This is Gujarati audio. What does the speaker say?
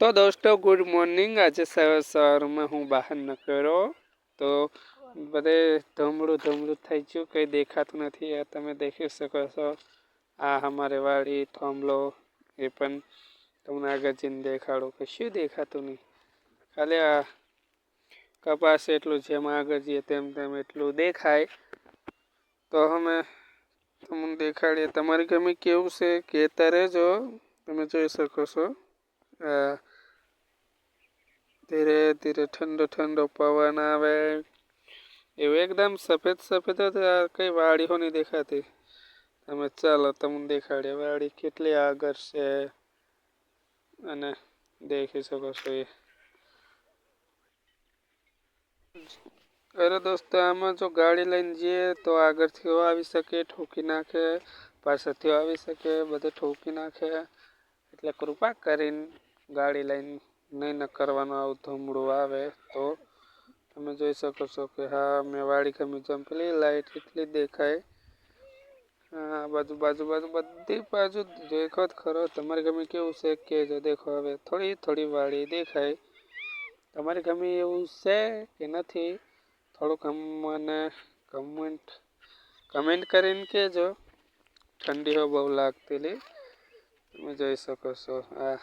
तो दोस्तों गुड मॉर्निंग आज सवेर सवार में हूँ बाहर निकलो तो बड़े धमड़ू धमड़ू थी चु कहीं देखात तो नहीं आ ते तो देखी सको आ हमारे वाली थमलो ये तुम आगे जी देखाड़ो कि शू देखात तो नहीं खाली आ कपास एटू जेम आगे जीतेम तम एटू देखाय तो हमें तुम देखाड़िए तरी गमी केव से कहता जो तुम जी सको ધીરે ધીરે ઠંડો ઠંડો પવન આવે એવું એકદમ સફેદ સફેદ કંઈ વાડીઓ નહીં દેખાતી તમે ચાલો તમને દેખાડીએ વાડી કેટલી આગળ છે અને દેખી શકો છો એ અરે દોસ્તો આમાં જો ગાડી લઈને જઈએ તો આગળથી આવી શકે ઠોકી નાખે પાછળથી આવી શકે બધે ઠોકી નાખે એટલે કૃપા કરીને ગાડી લઈને नहीं ना करवाना औ थंबड़ो आवे तो हमें જોઈ શકશો કે હા મેવાડી કમી જંપલી લાઈટ ઇતલી દેખાય આ બધું बाजू बाजू બધી પાજુ જોખત ખરો તમારી ગમી કેવું છે કે જો દેખો હવે થોડી થોડી વાડી દેખાય તમારી ગમી એવું છે કે નથી થોડું કમેન્ટ કમેન્ટ કરીને કે જો ઠંડી હો બહુ લાગતલી તમે જોઈ શકશો આ